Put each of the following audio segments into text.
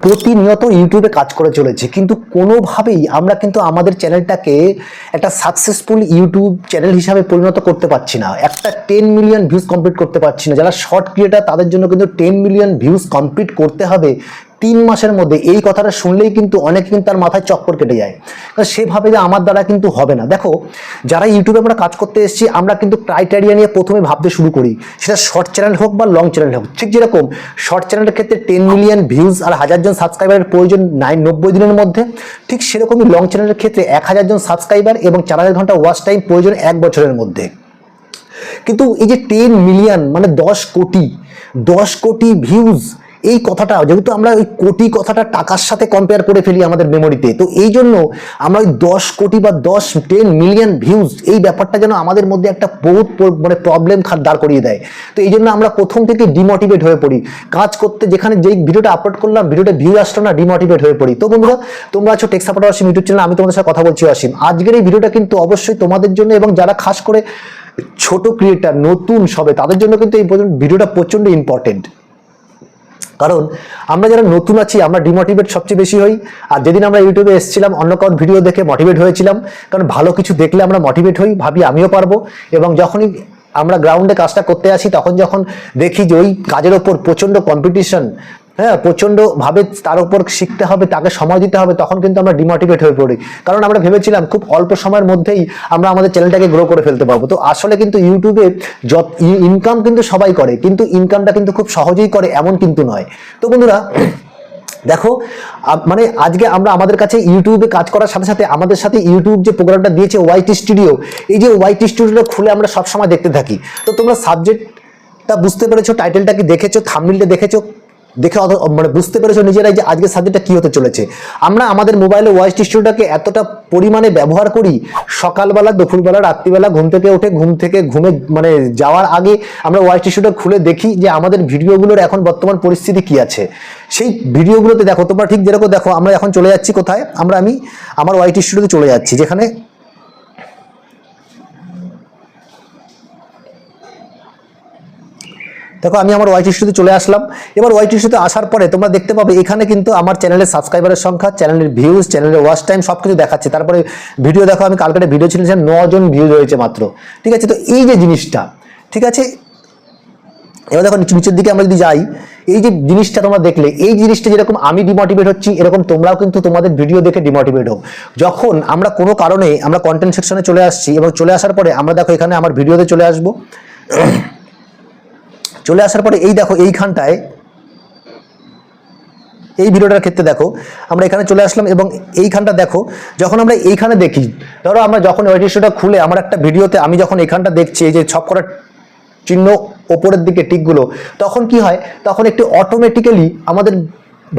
প্রতিনিয়ত ইউটিউবে কাজ করে চলেছে। কিন্তু কোনোভাবেই আমরা কিন্তু আমাদের চ্যানেলটাকে একটা সাকসেসফুল ইউটিউব চ্যানেল হিসাবে পরিণত করতে পারছি না। একটা টেন মিলিয়ন ভিউজ কমপ্লিট করতে পারছি না। যারা শর্ট ক্রিয়েটার তাদের জন্য কিন্তু টেন মিলিয়ন ভিউজ কমপ্লিট করতে হবে। তিন মাসের মধ্যে এই কথাটা শুনলেই কিন্তু অনেকে কিন্তু তার মাথায় চক্কর কেটে যায়। সেভাবে যে আমার দ্বারা কিন্তু হবে না। দেখো, যারা ইউটিউবে আমরা কাজ করতে এসেছি, আমরা কিন্তু ক্রাইটেরিয়া নিয়ে প্রথমে ভাবতে শুরু করি। সেটা শর্ট চ্যানেল হোক বা লং চ্যানেল হোক, ঠিক যেরকম শর্ট চ্যানেলের ক্ষেত্রে টেন মিলিয়ন ভিউজ আর হাজার জন সাবস্ক্রাইবারের প্রয়োজন নাইন নব্বই দিনের মধ্যে, ঠিক সেরকমই লং চ্যানেলের ক্ষেত্রে এক হাজার জন সাবস্ক্রাইবার এবং চার হাজার ঘণ্টা ওয়াচ টাইম প্রয়োজন এক বছরের মধ্যে। কিন্তু এই যে টেন মিলিয়ন মানে দশ কোটি দশ কোটি ভিউজ এই কথাটা, যেহেতু আমরা ওই কোটি কথাটা টাকার সাথে কম্পেয়ার করে ফেলি আমাদের মেমোরিতে তো এই জন্য আমরা ওই দশ কোটি বা দশ টেন মিলিয়ন ভিউজ এই ব্যাপারটা যেন আমাদের মধ্যে একটা বহুত মানে প্রবলেম দাঁড় করিয়ে দেয়। তো এই জন্য আমরা প্রথম থেকে ডিমোটিভেট হয়ে পড়ি। কাজ করতে যেখানে যেই ভিডিওটা আপলোড করলাম, ভিডিওটা ভিউ আসলো না ডিমোটিভেট হয়ে পড়ি। তো বন্ধুরা, তোমরা আছো টেক্সা পাঠাও আসিম ইউটিউব চ্যানেল আমি তোমাদের সাথে কথা বলছি আসিম আজকের এই ভিডিওটা কিন্তু অবশ্যই তোমাদের জন্য এবং যারা খাস করে ছোট ক্রিয়েটার নতুন সবে, তাদের জন্য কিন্তু এই ভিডিওটা প্রচণ্ড ইম্পর্টেন্ট কারণ আমরা যারা নতুন আছি, আমরা ডিমোটিভেট সবচেয়ে বেশি হই। আর যেদিন আমরা ইউটিউবে এসেছিলাম, অন্য কারোর ভিডিও দেখে মোটিভেট হয়েছিলাম, কারণ ভালো কিছু দেখলে আমরা মোটিভেট হই, ভাবি আমিও পারব। এবং যখনই আমরা গ্রাউন্ডে কাজটা করতে আসি, তখন যখন দেখি যে ওই কাজের ওপর প্রচণ্ড কম্পিটিশন হ্যাঁ প্রচণ্ড ভাবে তার উপর শিখতে হবে, তাকে সময় দিতে হবে, তখন কিন্তু আমরা ডিমোটিভেট হয়ে পড়ি। কারণ আমরা ভেবেছিলাম খুব অল্প সময়ের মধ্যেই আমরা আমাদের চ্যানেলটাকে গ্রো করে ফেলতে পারব। তো আসলে কিন্তু ইউটিউবে যত ইনকাম কিন্তু সবাই করে, কিন্তু ইনকামটা কিন্তু খুব সহজেই করে, এমন কিন্তু নয়। তো বন্ধুরা, দেখো মানে আজকে আমরা আমাদের কাছে ইউটিউবে কাজ করার সাথে সাথে আমাদের সাথে ইউটিউব যে প্রোগ্রামটা দিয়েছে ওয়াইটি স্টুডিও এই যে ওয়াইটি স্টুডিওটা খুলে আমরা সবসময় দেখতে থাকি। তো তোমরা সাবজেক্টটা বুঝতে পেরেছ টাইটেলটা কি দেখেছ থামমিলটা দেখেছ? দেখে মানে বুঝতে পেরেছ নিজেরাই যে আজকে সাবজেক্টটা কি হতে চলেছে। আমরা আমাদের মোবাইলে ওয়াইস স্টুডিওটাকে এতটা পরিমাণে ব্যবহার করি, সকালবেলা, দুপুরবেলা, রাত্রিবেলা ঘুম থেকে উঠে, ঘুম থেকে ঘুমে মানে যাওয়ার আগে আমরা ওয়াইস স্টুডিও খুলে দেখি যে আমাদের ভিডিওগুলোর এখন বর্তমান পরিস্থিতি কি আছে। সেই ভিডিওগুলোতে দেখো, তোমরা ঠিক যেরকম দেখো, আমরা এখন চলে যাচ্ছি কোথায়? আমরা আমি আমার ওয়াইট স্টুডিওতে চলে যাচ্ছি, যেখানে দেখো, আমি আমার ওয়াইটি স্টুডিওতে চলে আসলাম। এবার ওয়াইটি স্টুডিওতে আসার পরে তোমরা দেখতে পাবে, এখানে কিন্তু আমার চ্যানেলের সাবস্ক্রাইবারের সংখ্যা চ্যানেলের ভিউজ চ্যানেলের ওয়াচ টাইম সব কিছু দেখাচ্ছে। তারপরে ভিডিও দেখো, আমি কালকে ভিডিও ছিল নজন ভিউজ হয়েছে মাত্র। ঠিক আছে? তো এই যে জিনিসটা, ঠিক আছে? এবার দেখো, নিচে- নিচের দিকে আমরা যদি যাই, এই যে জিনিসটা তোমরা দেখলে, এই জিনিসটা যেরকম আমি ডিমোটিভেট হচ্ছি, এরকম তোমরাও কিন্তু তোমাদের ভিডিও দেখে ডিমোটিভেট হও। যখন আমরা কোনো কারণে আমরা কন্টেন্ট সেকশনে চলে আসছি এবং চলে আসার পরে আমরা দেখো, এখানে আমার ভিডিওতে চলে আসব। চলে আসার পরে এই দেখো এইখানটায়, এই ভিডিওটার ক্ষেত্রে দেখো, আমরা এখানে চলে আসলাম এবং এইখানটা দেখো, যখন আমরা এইখানে দেখি, ধরো আমরা যখন ওয়েটিশোটা খুলে, আমার একটা ভিডিওতে আমি যখন এখানটা দেখছি, এই যে ছক করার চিহ্ন ওপরের দিকে টিকগুলো, তখন কি হয়? তখন একটি অটোমেটিক্যালি আমাদের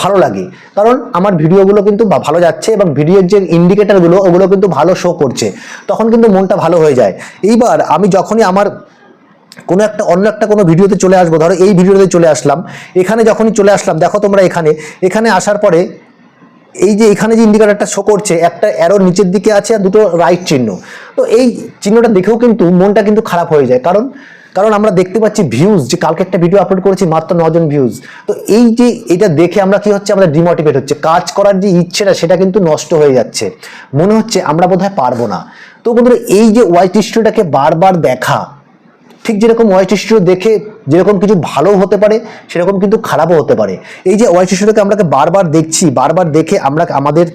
ভালো লাগে। কারণ আমার ভিডিওগুলো কিন্তু ভালো যাচ্ছে এবং ভিডিওর যে ইন্ডিকেটারগুলো ওগুলো কিন্তু ভালো শো করছে। তখন কিন্তু মনটা ভালো হয়ে যায়। এইবার আমি যখনই আমার কোনো একটা, অন্য একটা কোনো ভিডিওতে চলে আসব। ধরো এই ভিডিওতে চলে আসলাম। এখানে যখনই চলে আসলাম, দেখো তোমরা এখানে। এখানে আসার পরে এই যে এখানে যে ইন্ডিকেটারটা শো করছে, একটা অ্যারো নিচের দিকে আছে আর দুটো রাইট চিহ্ন। তো এই চিহ্নটা দেখেও কিন্তু মনটা কিন্তু খারাপ হয়ে যায়। কারণ কারণ আমরা দেখতে পাচ্ছি ভিউজ যে কালকে একটা ভিডিও আপলোড করেছি, মাত্র নজন ভিউজ তো এই যে এটা দেখে আমরা কি হচ্ছে আমাদের ডিমোটিভেট হচ্ছে। কাজ করার যে ইচ্ছেটা, সেটা কিন্তু নষ্ট হয়ে যাচ্ছে। মনে হচ্ছে আমরা বোধহয় পারব না। তো বন্ধুরা, এই যে ওয়াইট স্টুডিওটাকে বারবার দেখা ঠিক যেরকম ওয়াইট শিশু দেখে যেরকম কিছু ভালো হতে পারে, সেরকম কিন্তু খারাপও হতে পারে। এই যে ওয়াইট স্টুডিওকে আমরা বারবার দেখছি, বারবার দেখে আমরা আমাদের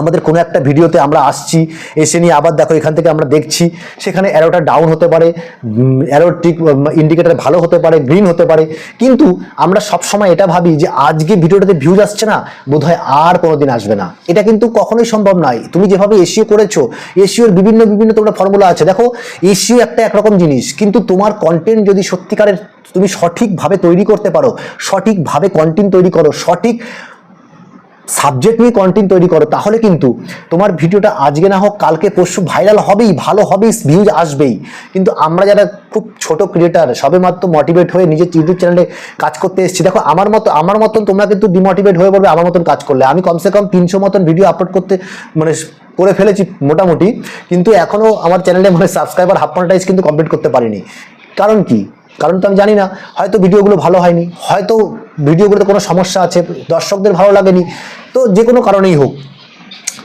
আমাদের কোনো একটা ভিডিওতে আমরা আসছি, এসে নিয়ে আবার দেখো এখান থেকে আমরা দেখছি, সেখানে অ্যারোটা ডাউন হতে পারে অ্যারোর টিক ইন্ডিকেটার ভালো হতে পারে গ্রিন হতে পারে, কিন্তু আমরা সব সময় এটা ভাবি যে আজকে ভিডিওটাতে ভিউজ আসছে না, বোধহয় আর কোনোদিন আসবে না। এটা কিন্তু কখনোই সম্ভব নয়। তুমি যেভাবে এসিও করেছ এসিওর বিভিন্ন বিভিন্ন তোমরা ফর্মুলা আছে। দেখো এসিও একটা একরকম জিনিস, কিন্তু তোমার কন্টেন্ট যদি সত্যিকারের তুমি সঠিকভাবে তৈরি করতে পারো, সঠিকভাবে কন্টেন্ট তৈরি করো, সঠিক সাবজেক্ট নিয়ে কন্টেন্ট তৈরি করো, তাহলে কিন্তু তোমার ভিডিওটা আজকে না হোক, কালকে, পরশু ভাইরাল হবেই, ভালো হবেই ভিউজ আসবেই। কিন্তু আমরা যারা খুব ছোট ক্রিয়েটার সবে মাত্র মোটিভেট হয়ে নিজের ইউটিউব চ্যানেলে কাজ করতে এসেছি, দেখো আমার মতো, আমার মতন তোমরা কিন্তু ডিমোটিভেট হয়ে পড়বে, আমার মতন কাজ করলে। আমি কমসে কম তিনশো মতন ভিডিও আপলোড করতে মানে করে ফেলেছি মোটামুটি, কিন্তু এখনও আমার চ্যানেলে মানে সাবস্ক্রাইবার হাফ মনিটাইজ কিন্তু কমপ্লিট করতে পারিনি। কারণ কি? কারণ তো আমি জানি না, হয়তো ভিডিওগুলো ভালো হয়নি, হয়তো ভিডিওগুলোতে কোনো সমস্যা আছে, দর্শকদের ভালো লাগেনি, তো যে কোনো কারণেই হোক।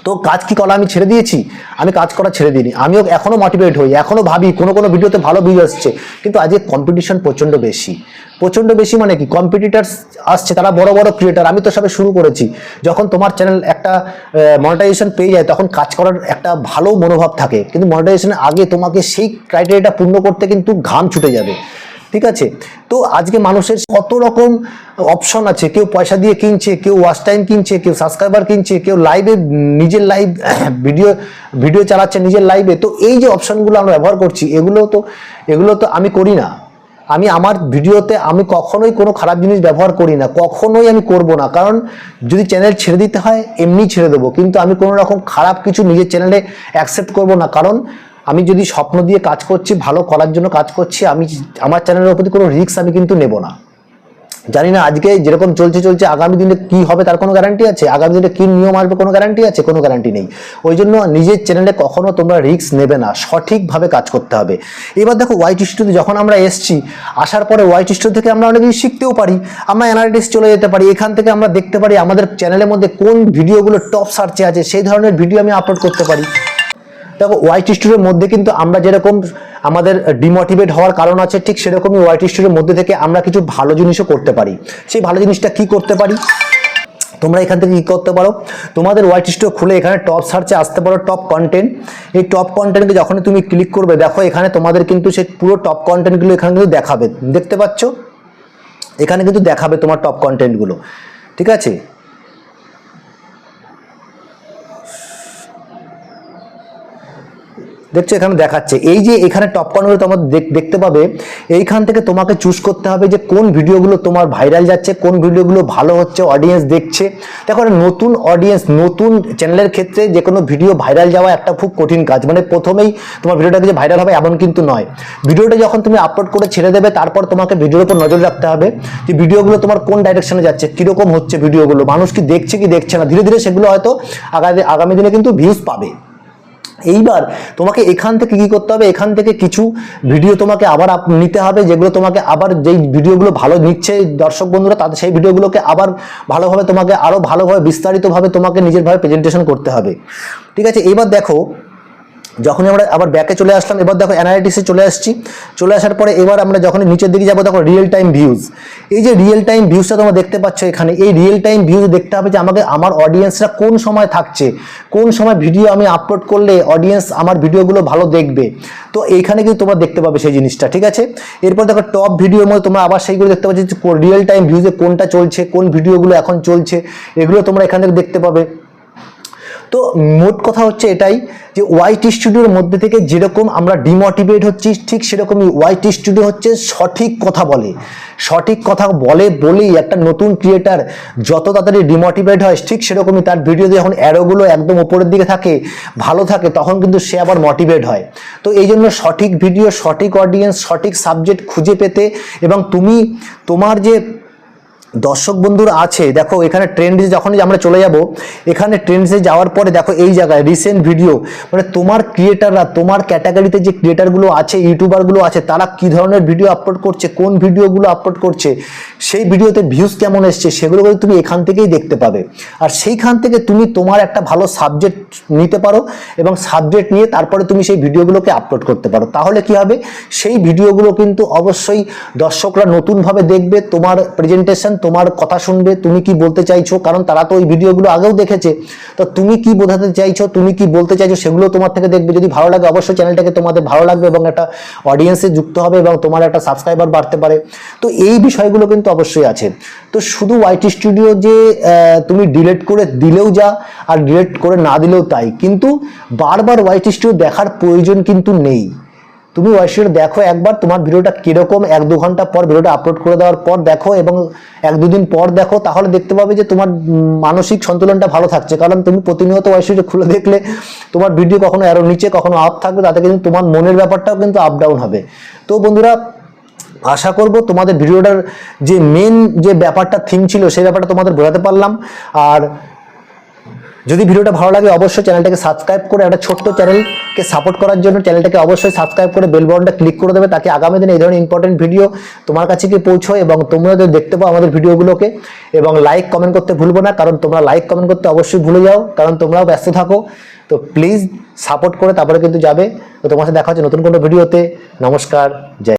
তো কাজ কি করা আমি ছেড়ে দিয়েছি? আমি কাজ করা ছেড়ে দিইনি। আমিও এখনও মোটিভেট হই এখনও ভাবি, কোনো কোনো ভিডিওতে ভালো ভিউ আসছে, কিন্তু আজকে কম্পিটিশন প্রচণ্ড বেশি। প্রচণ্ড বেশি মানে কি? কম্পিটিটার্স আসছে, তারা বড় বড় ক্রিয়েটার আমি তো সবে শুরু করেছি। যখন তোমার চ্যানেল একটা মনিটাইজেশন পেয়ে যায়, তখন কাজ করার একটা ভালো মনোভাব থাকে। কিন্তু মনিটাইজেশনের আগে তোমাকে সেই ক্রাইটেরিয়াটা পূর্ণ করতে কিন্তু ঘাম ছুটে যাবে। ঠিক আছে? তো আজকে মানুষের কত রকম অপশন আছে? কেউ পয়সা দিয়ে কিনছে, কেউ ওয়াচ টাইম কিনছে, কেউ সাবস্ক্রাইবার কিনছে, কেউ লাইভে নিজের লাইভ ভিডিও ভিডিও চালাচ্ছে নিজের লাইভে তো এই যে অপশনগুলো আমরা ব্যবহার করছি, এগুলো তো এগুলো তো আমি করি না। আমি আমার ভিডিওতে আমি কখনোই কোনো খারাপ জিনিস ব্যবহার করি না, কখনোই আমি করব না। কারণ যদি চ্যানেল ছেড়ে দিতে হয়, এমনি ছেড়ে দেবো। কিন্তু আমি কোনো রকম খারাপ কিছু নিজের চ্যানেলে অ্যাকসেপ্ট করব না। কারণ আমি যদি স্বপ্ন দিয়ে কাজ করছি, ভালো করার জন্য কাজ করছি, আমি, আমার চ্যানেলের প্রতি কোনো রিস্ক আমি কিন্তু নেব না। জানি না আজকে যেরকম চলছে চলছে, আগামী দিনে কি হবে তার কোনো গ্যারান্টি আছে? আগামী দিনে কি নিয়ম আসবে কোনো গ্যারান্টি আছে? কোনো গ্যারান্টি নেই। ওই জন্য নিজের চ্যানেলে কখনো তোমরা রিস্ক নেবে না। সঠিকভাবে কাজ করতে হবে। এবার দেখো হোয়াইট স্টুডিওতে যখন আমরা এসছি, আসার পরে হোয়াইট স্টুডিও থেকে আমরা অনেক কিছু শিখতেও পারি। আমরা অ্যানালিটিক্স চলে যেতে পারি। এখান থেকে আমরা দেখতে পারি আমাদের চ্যানেলের মধ্যে কোন ভিডিওগুলো টপ সার্চে আছে, সেই ধরনের ভিডিও আমি আপলোড করতে পারি। দেখো হোয়াইট স্টুডিওর মধ্যে কিন্তু আমরা যেরকম আমাদের ডিমোটিভেট হওয়ার কারণ আছে, ঠিক সেরকমই হোয়াইট স্টুডিওর মধ্যে থেকে আমরা কিছু ভালো জিনিসও করতে পারি। সেই ভালো জিনিসটা কি করতে পারি? তোমরা এখান থেকে কী করতে পারো? তোমাদের হোয়াইট স্টুডিও খুলে এখানে টপ সার্চে আসতে পারো টপ কন্টেন্ট এই টপ কন্টেন্টকে যখনই তুমি ক্লিক করবে, দেখো এখানে তোমাদের কিন্তু সেই পুরো টপ কন্টেন্টগুলো এখানে কিন্তু দেখাবে। দেখতে পাচ্ছ? এখানে কিন্তু দেখাবে তোমার টপ কন্টেন্টগুলো ঠিক আছে? দেখছ এখানে দেখাচ্ছে। এই যে এখানে টপ কর্নারে তোমার দেখ- দেখতে পাবে, এইখান থেকে তোমাকে চুজ করতে হবে যে কোন ভিডিওগুলো তোমার ভাইরাল যাচ্ছে, কোন ভিডিওগুলো ভালো হচ্ছে অডিয়েন্স দেখছে। দেখো নতুন অডিয়েন্স নতুন চ্যানেলের ক্ষেত্রে যে কোনো ভিডিও ভাইরাল যাওয়া একটা খুব কঠিন কাজ। মানে প্রথমেই তোমার ভিডিওটাকে যে ভাইরাল হবে এমন কিন্তু নয়। ভিডিওটা যখন তুমি আপলোড করে ছেড়ে দেবে, তারপর তোমাকে ভিডিওর উপর নজর রাখতে হবে যে ভিডিওগুলো তোমার কোন ডাইরেকশনে যাচ্ছে, কীরকম হচ্ছে ভিডিওগুলো মানুষ কি দেখছে কি দেখছে না, ধীরে ধীরে সেগুলো হয়তো আগামী দিনে কিন্তু ভিউজ পাবে। এইবার তোমাকে এখান থেকে কি করতে হবে? এখান থেকে কিছু ভিডিও তোমাকে আবার নিতে হবে, যেগুলো তোমাকে আবার যেই ভিডিওগুলো ভালো নিচ্ছে দর্শক বন্ধুরা তাদের সেই ভিডিওগুলোকে আবার ভালোভাবে তোমাকে আরও ভালোভাবে বিস্তারিতভাবে তোমাকে নিজেরভাবে প্রেজেন্টেশন করতে হবে। ঠিক আছে, এবার দেখো যখনই আমরা আবার ব্যাকে চলে আসলাম, এবার দেখো অ্যানালিটিক্সে চলে আসছি। চলে আসার পরে এবার আমরা যখন নিচের দিকে যাব, দেখো রিয়েল টাইম ভিউজ এই যে রিয়েল টাইম ভিউজটা তোমরা দেখতে পাচ্ছ এখানে, এই রিয়েল টাইম ভিউজ দেখতে হবে যে আমাকে, আমার অডিয়েন্সরা কোন সময় থাকছে, কোন সময় ভিডিও আমি আপলোড করলে অডিয়েন্স আমার ভিডিওগুলো ভালো দেখবে। তো এইখানে কিন্তু তোমরা দেখতে পাবে সেই জিনিসটা, ঠিক আছে? এরপর দেখো টপ ভিডিওর মধ্যে তোমরা আবার সেইগুলো দেখতে পাচ্ছ রিয়েল টাইম ভিউজে কোনটা চলছে, কোন ভিডিওগুলো এখন চলছে, এগুলো তোমরা এখান থেকে দেখতে পাবে। তো মোট কথা হচ্ছে এটাই যে ওয়াইটি স্টুডিওর মধ্যে থেকে যেরকম আমরা ডিমোটিভেট হচ্ছি, ঠিক সেরকমই ওয়াইটি স্টুডিও হচ্ছে সঠিক কথা বলে। সঠিক কথা বলে বলেই একটা নতুন ক্রিয়েটার যত তাড়াতাড়ি ডিমোটিভেট হয়, ঠিক সেরকমই তার ভিডিওতে যখন অ্যারোগুলো একদম উপরের দিকে থাকে, ভালো থাকে, তখন কিন্তু সে আবার মোটিভেট হয়। তো এই জন্য সঠিক ভিডিও সঠিক অডিয়েন্স সঠিক সাবজেক্ট খুঁজে পেতে এবং তুমি তোমার যে দর্শক বন্ধুরা আছে, দেখো এখানে ট্রেন্ডে যখনই আমরা চলে যাব, এখানে ট্রেন্ডসে যাওয়ার পরে দেখো এই জায়গায় রিসেন্ট ভিডিও মানে তোমার ক্রিয়েটাররা তোমার ক্যাটাগরিতে যে ক্রিয়েটারগুলো আছে ইউটিউবারগুলো আছে, তারা কি ধরনের ভিডিও আপলোড করছে, কোন ভিডিওগুলো আপলোড করছে, সেই ভিডিওতে ভিউজ কেমন এসছে, সেগুলো তুমি এখান থেকেই দেখতে পাবে। আর সেইখান থেকে তুমি তোমার একটা ভালো সাবজেক্ট নিতে পারো এবং সাবজেক্ট নিয়ে তারপরে তুমি সেই ভিডিওগুলোকে আপলোড করতে পারো। তাহলে কি হবে? সেই ভিডিওগুলো কিন্তু অবশ্যই দর্শকরা নতুনভাবে দেখবে, তোমার প্রেজেন্টেশন তোমার কথা শুনবে, তুমি কি বলতে চাইছো? কারণ তারা তো ওই ভিডিওগুলো আগেও দেখেছে। তো তুমি কি বোঝাতে চাইছো, তুমি কি বলতে চাইছো, সেগুলো তোমার থেকে দেখবে। যদি ভালো লাগে, অবশ্যই চ্যানেলটাকে তোমাদের ভালো লাগবে এবং একটা অডিয়েন্সে যুক্ত হবে এবং তোমার একটা সাবস্ক্রাইবার বাড়তে পারে। তো এই বিষয়গুলো কিন্তু অবশ্যই আছে। তো শুধু ওয়াইটি স্টুডিও যে তুমি ডিলেট করে দিলেও যা, আর ডিলেট করে না দিলেও তাই। কিন্তু বারবার ওয়াইটি স্টুডিও দেখার প্রয়োজন কিন্তু নেই। তুমি ওয়াইশিটা দেখো একবার তোমার ভিডিওটা কীরকম, এক দু ঘণ্টা পর ভিডিওটা আপলোড করে দেওয়ার পর দেখো এবং এক দুদিন পর দেখো, তাহলে দেখতে পাবে যে তোমার মানসিক সন্তুলনটা ভালো থাকছে। কারণ তুমি প্রতিনিয়ত ওয়াইশিটা খুলে দেখলে তোমার ভিডিও কখনো আরও নিচে, কখনো আপ থাকবে, তাতে কিন্তু তোমার মনের ব্যাপারটাও কিন্তু আপ ডাউন হবে। তো বন্ধুরা, আশা করব তোমাদের ভিডিওটার যে মেন যে ব্যাপারটা থিম ছিল, সেই ব্যাপারটা তোমাদের বোঝাতে পারলাম। আর যদি ভিডিওটা ভালো লাগে, অবশ্যই চ্যানেলটাকে সাবস্ক্রাইব করে একটা ছোট্ট চ্যানেলকে সাপোর্ট করার জন্য চ্যানেলটাকে অবশ্যই সাবস্ক্রাইব করে বেল বাটনটা ক্লিক করে দেবে। তাকে আগামী দিনে এই ধরনের ইম্পর্টেন্ট ভিডিও তোমার কাছে গিয়ে পৌঁছয় এবং তোমরা দেখতে পাও আমাদের ভিডিওগুলোকে এবং লাইক কমেন্ট করতে ভুলবো না, কারণ তোমরা লাইক কমেন্ট করতে অবশ্যই ভুলে যাও, কারণ তোমরাও ব্যস্ত থাকো। তো প্লিজ সাপোর্ট করে তারপরে কিন্তু যাবে। তো তোমার সাথে দেখা হচ্ছে নতুন কোনো ভিডিওতে নমস্কার, জয়